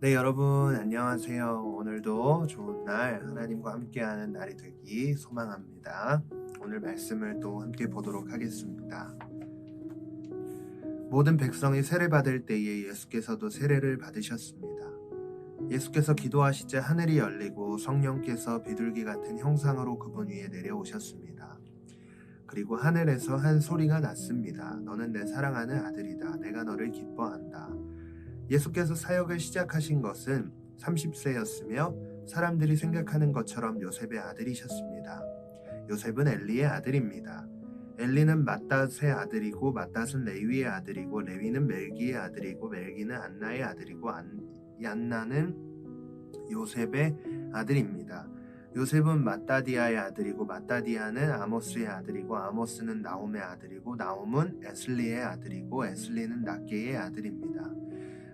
네, 여러분 안녕하세요. 오늘도 좋은 날 하나님과 함께하는 날이 되기 소망합니다. 오늘 말씀을 또 함께 보도록 하겠습니다. 모든 백성이 세례 받을 때에 예수께서도 세례를 받으셨습니다. 예수께서 기도하시자 하늘이 열리고 성령께서 비둘기 같은 형상으로 그분 위에 내려오셨습니다. 그리고 하늘에서 한 소리가 났습니다. 너는 내 사랑하는 아들이다. 내가 너를 기뻐한다. 예수께서 사역을 시작하신 것은 30세였으며 사람들이 생각하는 것처럼 요셉의 아들이셨습니다. 요셉은 엘리의 아들입니다. 엘리는 마따스의 아들이고 마따스는 레위의 아들이고 레위는 멜기의 아들이고 멜기는 안나의 아들이고 안, 안나는 요셉의 아들입니다. 요셉은 마따디아의 아들이고 마따디아는 아모스의 아들이고 아모스는 나홈의 아들이고 나홈은 에슬리의 아들이고 에슬리는 낫게의 아들입니다.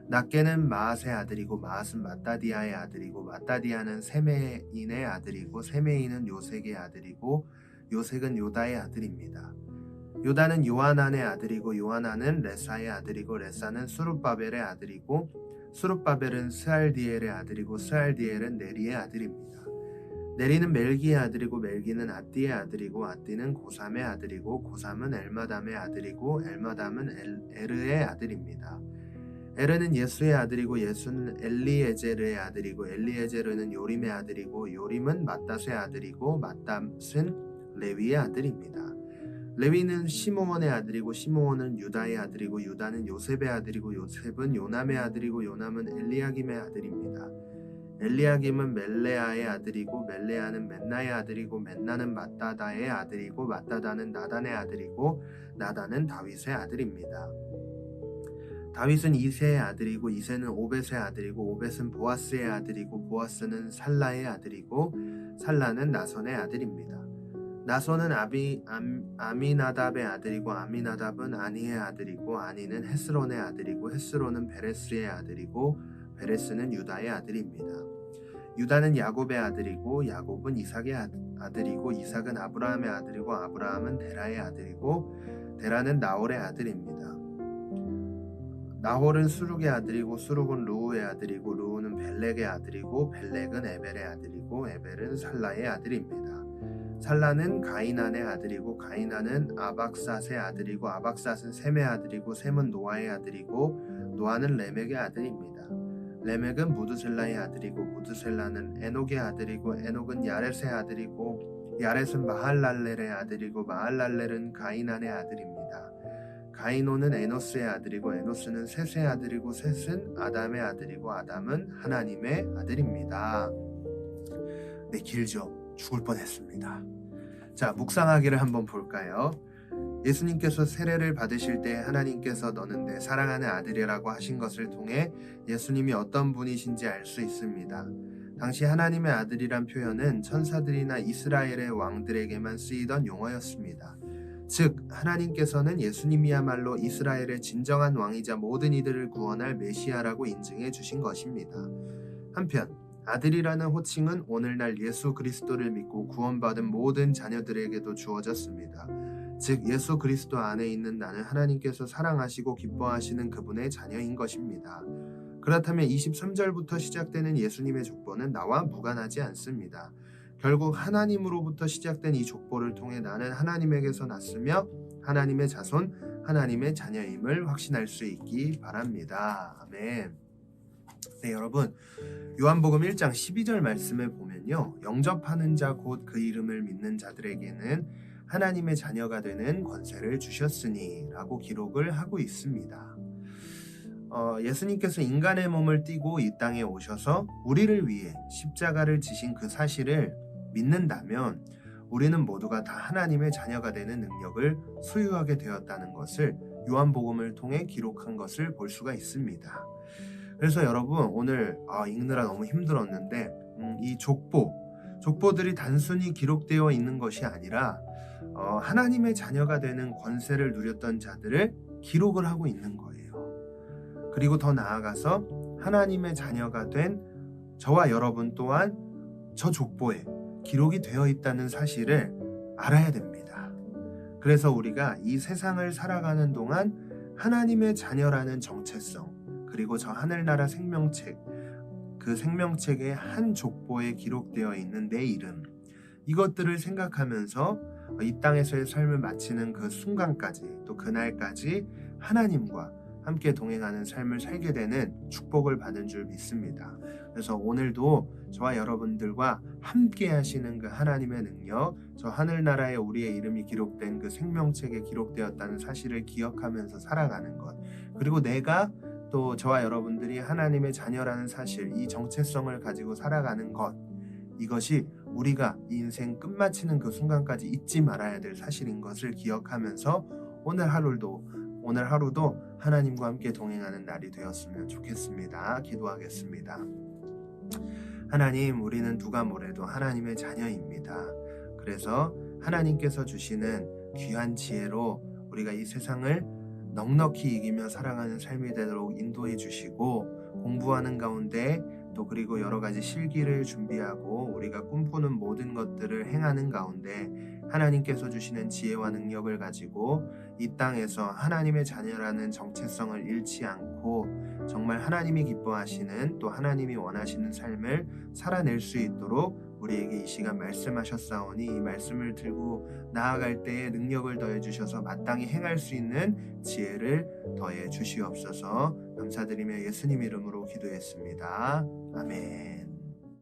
낫게는 마앗의 아들이고 마앗은 마따디아의 아들이고 마따디아는 세메인의 아들이고 세메인은 요색의 아들이고 요색은 요다의 아들입니다. 요다는 요하난의 아들이고 요하난은 레사의 아들이고 레사는 수룹바벨의 아들이고 수룹바벨은 스알디엘의 아들이고 스알디엘은 네리의 아들입니다. 네리는 멜기의 아들이고 멜기는 아띠의 아들이고 아띠는 고삼의 아들이고 고삼은 엘마담의 아들이고 엘마담은 엘, 에르의 아들입니다. 에르는 예수의 아들이고 예수는 엘리에제르의 아들이고 엘리에제르는 요림의 아들이고 요림은 마따스의 아들이고 마따스는 레위의 아들입니다. 레위는 시므온의 아들이고 시므온은 유다의 아들이고 유다는 요셉의 아들이고 요셉은 요남의 아들이고 요남은 엘리야김의 아들입니다. 엘리야김은 멜레아의 아들이고 멜레아는 맨나의 아들이고 맨나는 마따다의 아들이고 마따다는 나단의 아들이고 나단은 다윗의 아들입니다. 다윗은 이세의 아들이고 이세는 오벳의 아들이고 오벳은 보아스의 아들이고 보아스는 살라의 아들이고 살라는 나선의 아들입니다. 나선은 아비 암, 아미나답의 아들이고 아미나답은 아니의 아들이고 아니는 헤스론의 아들이고 헤스론은 베레스의 아들이고 베레스는 유다의 아들입니다. 유다는 야곱의 아들이고 야곱은 이삭의 아들이고 이삭은 아브라함의 아들이고 아브라함은 데라의 아들이고 데라는 나홀의 아들입니다. 나홀은 수룩의 아들이고 수룩은 루우의 아들이고 루우는 벨렉의 아들이고 벨렉은 에벨의 아들이고 에벨은 살라의 아들입니다. 살라는 가이난의 아들이고 가이난은 아박삿의 아들이고 아박삿은 셈의 아들이고 셈은 노아의 아들이고 노아는 레멕의 아들입니다. 레멕은 무드셀라의 아들이고 무드셀라는 에녹의 아들이고 에녹은 야렛의 아들이고 야렛은 마할랄렐의 아들이고 마할랄렐은 가이난의 아들입니다. 가이노는 에노스의 아들이고 에노스는 셋의 아들이고 셋은 아담의 아들이고 아담은 하나님의 아들입니다. 네, 길죠. 죽을 뻔했습니다. 자, 묵상하기를 한번 볼까요? 예수님께서 세례를 받으실 때 하나님께서 너는 내 사랑하는 아들이라고 하신 것을 통해 예수님이 어떤 분이신지 알 수 있습니다. 당시 하나님의 아들이란 표현은 천사들이나 이스라엘의 왕들에게만 쓰이던 용어였습니다. 즉 하나님께서는 예수님이야말로 이스라엘의 진정한 왕이자 모든 이들을 구원할 메시아라고 인증해 주신 것입니다. 한편 아들이라는 호칭은 오늘날 예수 그리스도를 믿고 구원받은 모든 자녀들에게도 주어졌습니다. 즉 예수 그리스도 안에 있는 나는 하나님께서 사랑하시고 기뻐하시는 그분의 자녀인 것입니다. 그렇다면 23절부터 시작되는 예수님의 족보는 나와 무관하지 않습니다. 결국 하나님으로부터 시작된 이 족보를 통해 나는 하나님에게서 났으며 하나님의 자손, 하나님의 자녀임을 확신할 수 있기 바랍니다. 아멘. 네, 여러분. 요한복음 1장 12절 말씀을 보면요. 영접하는 자 곧 그 이름을 믿는 자들에게는 하나님의 자녀가 되는 권세를 주셨으니라고 기록을 하고 있습니다. 어, 예수님께서 인간의 몸을 띠고 이 땅에 오셔서 우리를 위해 십자가를 지신 그 사실을 믿는다면 우리는 모두가 다 하나님의 자녀가 되는 능력을 소유하게 되었다는 것을 요한복음을 통해 기록한 것을 볼 수가 있습니다. 그래서 여러분 오늘 아, 읽느라 너무 힘들었는데 음, 이 족보 족보들이 단순히 기록되어 있는 것이 아니라 어, 하나님의 자녀가 되는 권세를 누렸던 자들을 기록을 하고 있는 거예요. 그리고 더 나아가서 하나님의 자녀가 된 저와 여러분 또한 저 족보에 기록이 되어 있다는 사실을 알아야 됩니다. 그래서 우리가 이 세상을 살아가는 동안 하나님의 자녀라는 정체성, 그리고 저 하늘나라 생명책, 그 생명책의 한 족보에 기록되어 있는 내 이름 이것들을 생각하면서 이 땅에서의 삶을 마치는 그 순간까지 또 그날까지 하나님과 함께 동행하는 삶을 살게 되는 축복을 받은 줄 믿습니다. 그래서 오늘도 저와 여러분들과 함께 하시는 그 하나님의 능력, 저 하늘나라에 우리의 이름이 기록된 그 생명책에 기록되었다는 사실을 기억하면서 살아가는 것. 그리고 내가 또 저와 여러분들이 하나님의 자녀라는 사실, 이 정체성을 가지고 살아가는 것. 이것이 우리가 이 인생 끝마치는 그 순간까지 잊지 말아야 될 사실인 것을 기억하면서 오늘 하루도 오늘 하루도 하나님과 함께 동행하는 날이 되었으면 좋겠습니다. 기도하겠습니다. 하나님, 우리는 누가 뭐래도 하나님의 자녀입니다. 그래서 하나님께서 주시는 귀한 지혜로 우리가 이 세상을 넉넉히 이기며 살아가는 삶이 되도록 인도해 주시고 공부하는 가운데 또 그리고 여러 가지 실기를 준비하고 우리가 꿈꾸는 모든 것들을 행하는 가운데 하나님께서 주시는 지혜와 능력을 가지고 이 땅에서 하나님의 자녀라는 정체성을 잃지 않고 정말 하나님이 기뻐하시는 또 하나님이 원하시는 삶을 살아낼 수 있도록 우리에게 이 시간 말씀하셨사오니 이 말씀을 들고 나아갈 때에 능력을 더해 주셔서 마땅히 행할 수 있는 지혜를 더해 주시옵소서 감사드리며 예수님 이름으로 기도했습니다. 아멘.